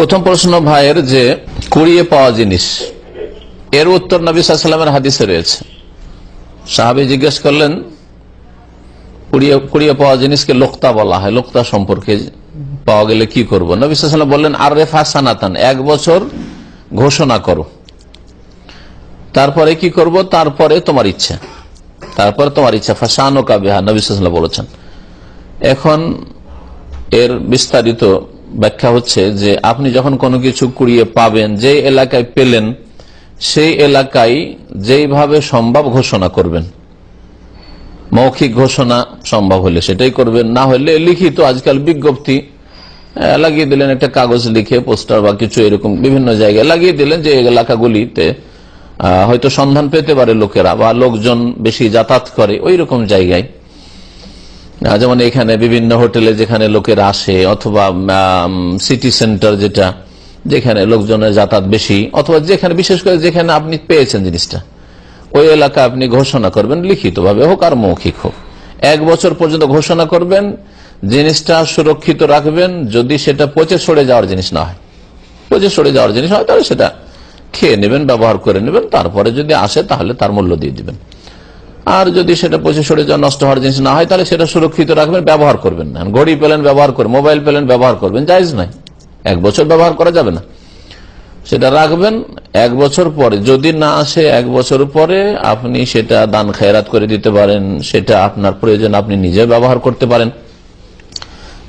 প্রথম প্রশ্ন ভাইয়ের যে কুড়িয়ে পাওয়া জিনিস। এর উত্তর নবী হাদিসে রয়েছে। সাহাবি জিজ্ঞেস করলেন, কুড়িয়ে কুড়িয়ে পাওয়া জিনিসকে লোকতা বলা হয়। লোকতা সম্পর্কে পাওয়া গেলে কি করব? নবী সাল্লাম বললেন আর রেফা সানাতান, এক বছর ঘোষণা করো। তারপরে কি করব? তারপরে তোমার ইচ্ছা। তারপরে তোমার ইচ্ছা। ফাঁসানো কাবিহা নবী সাল্লাম বলেছেন। এখন এর বিস্তারিত ব্যাখ্যা হচ্ছে যে আপনি যখন কোনো কিছু কুড়িয়ে পাবেন যে এলাকায় পেলেন, সেই এলাকায় যেইভাবে সম্ভব ঘোষণা করবেন। মৌখিক ঘোষণা সম্ভব হলে সেটাই করবেন, না হলে লিখিত আজকাল বিজ্ঞপ্তি লাগিয়ে দিলেন একটা কাগজ লিখে, পোস্টার বা কিছু এরকম বিভিন্ন জায়গায় লাগিয়ে দিলেন যে এলাকাগুলিতে হয়তো সন্ধান পেতে পারে লোকেরা বা লোকজন বেশি যাতায়াত করে ওই রকম জায়গায়। যেমন এখানে বিভিন্ন হোটেলে যেখানে লোকের আসে, অথবা সিটি সেন্টার যেটা, যেখানে লোকজনের যাতায়াত বেশি, অথবা যেখানে, বিশেষ করে যেখানে আপনি পেয়েছেন জিনিসটা, ওই এলাকা আপনি ঘোষণা করবেন লিখিত ভাবে হোক আর মৌখিক হোক। এক বছর পর্যন্ত ঘোষণা করবেন, জিনিসটা সুরক্ষিত রাখবেন, যদি সেটা পচে সরে যাওয়ার জিনিস না হয়। পচে সরে যাওয়ার জিনিস হয়, তাহলে সেটা খেয়ে নেবেন, ব্যবহার করে নেবেন, তারপরে যদি আসে, তাহলে তার মূল্য দিয়ে দিবেন। আর যদি সেটা পচে সরে যাওয়া নষ্ট হওয়ার জিনিস না হয়, তাহলে সেটা সুরক্ষিত রাখবেন, ব্যবহার করবেন না। ঘড়ি পেলেন, ব্যবহার করবেন, মোবাইল পেলেন, ব্যবহার করবেন, জায়জ নাই। এক বছর ব্যবহার করা যাবে না। সেটা রাখবেন, এক বছর পরে। যদি না আসে, এক বছর পরে আপনি সেটা দান খেরাত করে দিতে পারেন, সেটা আপনার প্রয়োজন, আপনি নিজে ব্যবহার করতে পারেন।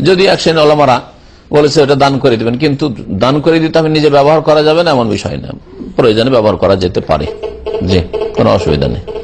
যদি একশন ওলামারা বলেছে ওটা দান করে দিবেন, কিন্তু দান করে দিতে আমি নিজে ব্যবহার করা যাবে না, এমন বিষয় না। প্রয়োজনে ব্যবহার করা যেতে পারে। জি, কোনো অসুবিধা নেই।